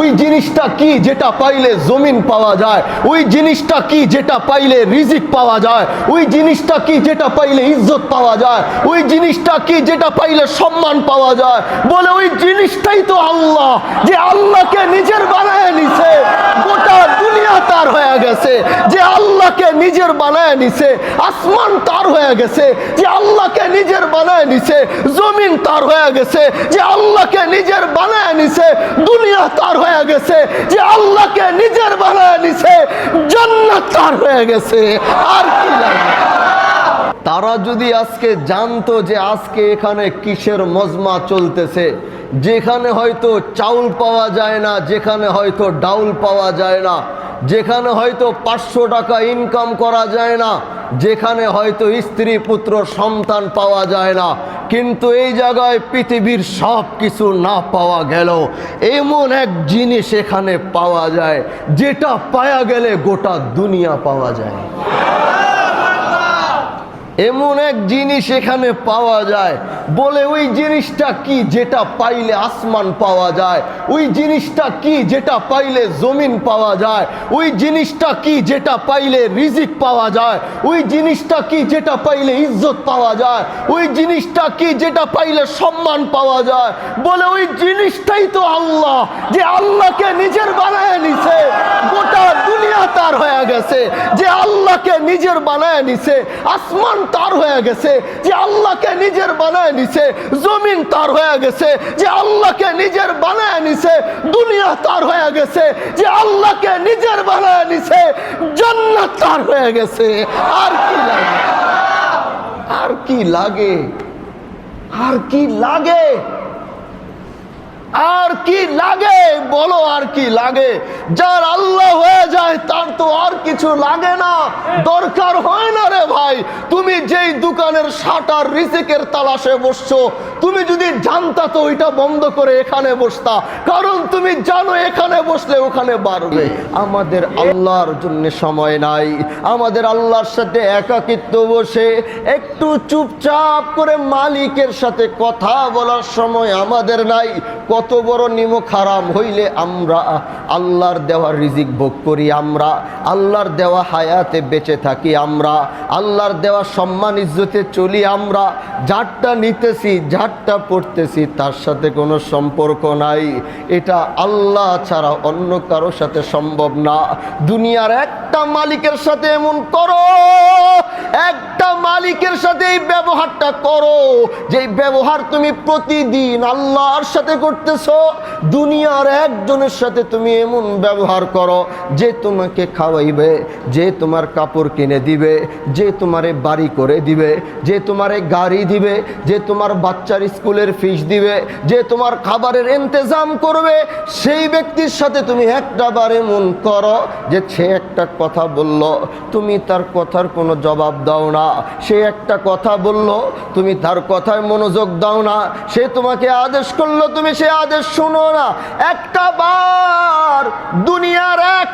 ওই জিনিসটা কি যেটা পাইলে জমিন পাওয়া যায়? ওই জিনিসটা কি যেটা পাইলে রিজিক পাওয়া যায়? ওই জিনিসটা কি যেটা পাইলে ইজ্জত পাওয়া যায়? ওই জিনিসটা কি যেটা পাইলে সম্মান পাওয়া যায়? বলে ওই জিনিসটাই তো আল্লাহ, যে আল্লাহকে নিজের বানায় নিছে, গোটা দুনিয়া তার হয়ে গেছে। যে আল্লাহকে নিজের বানায় নিছে, আসমান তার হয়ে গেছে। যে আল্লাহকে নিজের বানায় নিছে, জমিন তার হয়ে গেছে। যে আল্লাহকে নিজের বানায় নিছে, দুনিয়া তার হয়ে গেছে যে আল্লাহকে নিজের বানায় নিছে, জান্নাত তার হয়ে গেছে। আর কি লাগে? তারা যদি আজকে জানতো যে আজকে এখানে কিসের মজমা চলতেছে, যেখানে হয়তো চাউল পাওয়া যায় না, যেখানে হয়তো ডাউল পাওয়া যায় না যেখানে হয়তো পাঁচশো টাকা ইনকাম করা যায় না, যেখানে হয়তো স্ত্রী পুত্র সন্তান পাওয়া যায় না। কিন্তু এই জায়গায় পৃথিবীর সব কিছু না পাওয়া গেল এমন এক জিনিস এখানে পাওয়া যায়, যেটা পাওয়া গেলে গোটা দুনিয়া পাওয়া যায়। এমন এক জিনিস এখানে পাওয়া যায়। বলে ওই জিনিসটা কি যেটা পাইলে আসমান পাওয়া যায়? ওই জিনিসটা কি যেটা পাইলে জমিন পাওয়া যায়? ওই জিনিসটা কি যেটা পাইলে রিজিক পাওয়া যায়? ওই জিনিসটা কি যেটা পাইলে ইজ্জত পাওয়া যায়? ওই জিনিসটা কি যেটা পাইলে সম্মান পাওয়া যায়? বলে ওই জিনিসটাই তো আল্লাহ, যে আল্লাহকে নিজের বানায় নিছে। গেছে, যে আল্লাহকে নিজের বানায় নিছে, আসমান তার হয়ে গেছে, যে আল্লাহকে নিজের বানায় নিছে, জমিন তার হয়ে গেছে, যে আল্লাহকে নিজের বানায় নিছে, দুনিয়া তার হয়ে গেছে, যে আল্লাহকে নিজের বানায় নিছে, জান্নাত তার হয়ে গেছে। আর কি লাগে? আর কি লাগে? আর কি লাগে? আর কি লাগে? বলো আর কি লাগে। যার আল্লাহ হয়ে যায়, তার তো আর কিছু লাগে না। দরকার হয় না রে ভাই। তুমি যেই দোকানের শাটার রিসিকের তালাশে বসছো, তুমি যদি জানতা তো ওইটা বন্ধ করে এখানে বসতা। কারণ তুমি জানো এখানে বসলে ওখানে বাড়বে। আমাদের আল্লাহর জন্য সময় নাই। আমাদের আল্লাহর সাথে একাকিত্ব বসে। একটু চুপচাপ করে মালিকের সাথে কথা বলার সময় আমাদের নাই। বড় নিমক হারাম হইলে আমরা আল্লাহর দেওয়া রিজিক ভোগ করি, আমরা আল্লাহর দেওয়া হায়াতে বেঁচে থাকি, আমরা আল্লাহর দেওয়া সম্মান ইজ্জতে চলি, আমরা যারটা নিতেছি যারটা পড়তেছি, তার সাথে কোনো সম্পর্ক নাই। এটা আল্লাহ ছাড়া অন্য কারও সাথে সম্ভব না। দুনিয়ার একটা মালিকের সাথে এমন করো একটা মালিকের সাথে এই ব্যবহারটা করো। যে ব্যবহার তুমি প্রতিদিন আল্লাহর সাথে করতেছো, দুনিয়ার একজনের সাথে তুমি এমন ব্যবহার করো যে তোমাকে খাওয়াইবে, যে তোমার কাপড় কিনে দিবে, যে তোমারে বাড়ি করে দিবে, যে তোমারে গাড়ি দিবে, যে তোমার বাচ্চার স্কুলের ফিস দিবে, যে তোমার খাবারের ইন্তজাম করবে, সেই ব্যক্তির সাথে তুমি একটা বার এমন করো যে সে একটা কথা বলল। তুমি তার কথার কোনো জবাব দাও না। সে একটা কথা বলল, তুমি তার কথায় মনোযোগ দাও না। সে তোমাকে আদেশ করল, তুমি সে আদেশ শুনো না। একটা বার দুনিয়ার এক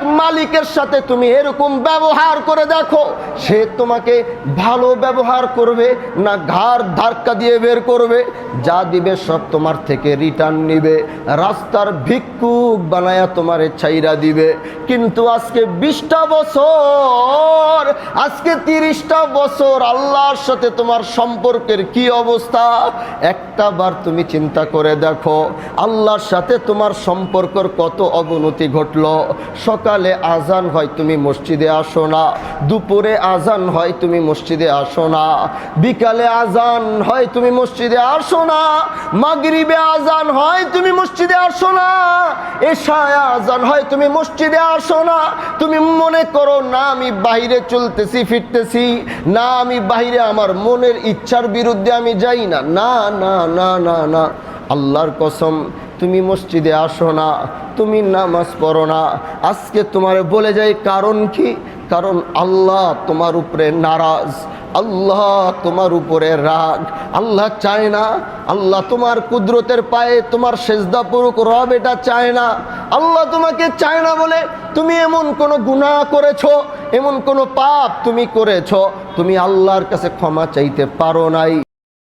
মালিকের সাথে তুমি এরকম ব্যবহার করে দেখো, সে তোমাকে ভালো ব্যবহার করবে না ঘাড় ধাক্কা দিয়ে বের করবে, যা দিবে সব তোমার থেকে রিটার্ন নিবে, রাস্তার ভিক্ষুক বানায়া তোমার ছাইরা দিবে। কিন্তু আজকে বিশটা বছর, আজকে তিরিশটা বছর আল্লাহর সাথে তোমার সম্পর্কের কি অবস্থা? একটা বার তুমি চিন্তা করে দেখো, আল্লাহর সাথে তোমার সম্পর্কর কত অবনতি ঘটলো? সকালে আজান হয় তুমি মসজিদে আসো না। দুপুরে আজান হয় তুমি মসজিদে আসো না। বিকালে আজান হয় তুমি মসজিদে আসো না। মাগরিবে আজান হয় তুমি মসজিদে আসো না। এশায় আজান হয় তুমি মসজিদে আসো না। তুমি মনে করো, না, আমি বাইরে চলতেছি, ফিরতেছি। না, আমি বাইরে আমার মনের ইচ্ছার বিরুদ্ধে আমি যাই না। না না না না না। আল্লাহর কসম তুমি মসজিদে আসো না, তুমি নামাজ পড়ো না। আজকে তোমার বলে যাই কারণ কি? কারণ আল্লাহ তোমার উপরে নারাজ, আল্লাহ তোমার উপরে রাগ। আল্লাহ চায় না, আল্লাহ তোমার কুদরতের পায়ে তোমার সেজদা পুরুক রব এটা চায় না। আল্লাহ তোমাকে চায় না বলে তুমি এমন কোনো গুনাহ করেছ, এমন কোনো পাপ তুমি করেছ, তুমি আল্লাহর কাছে ক্ষমা চাইতে পারো নাই।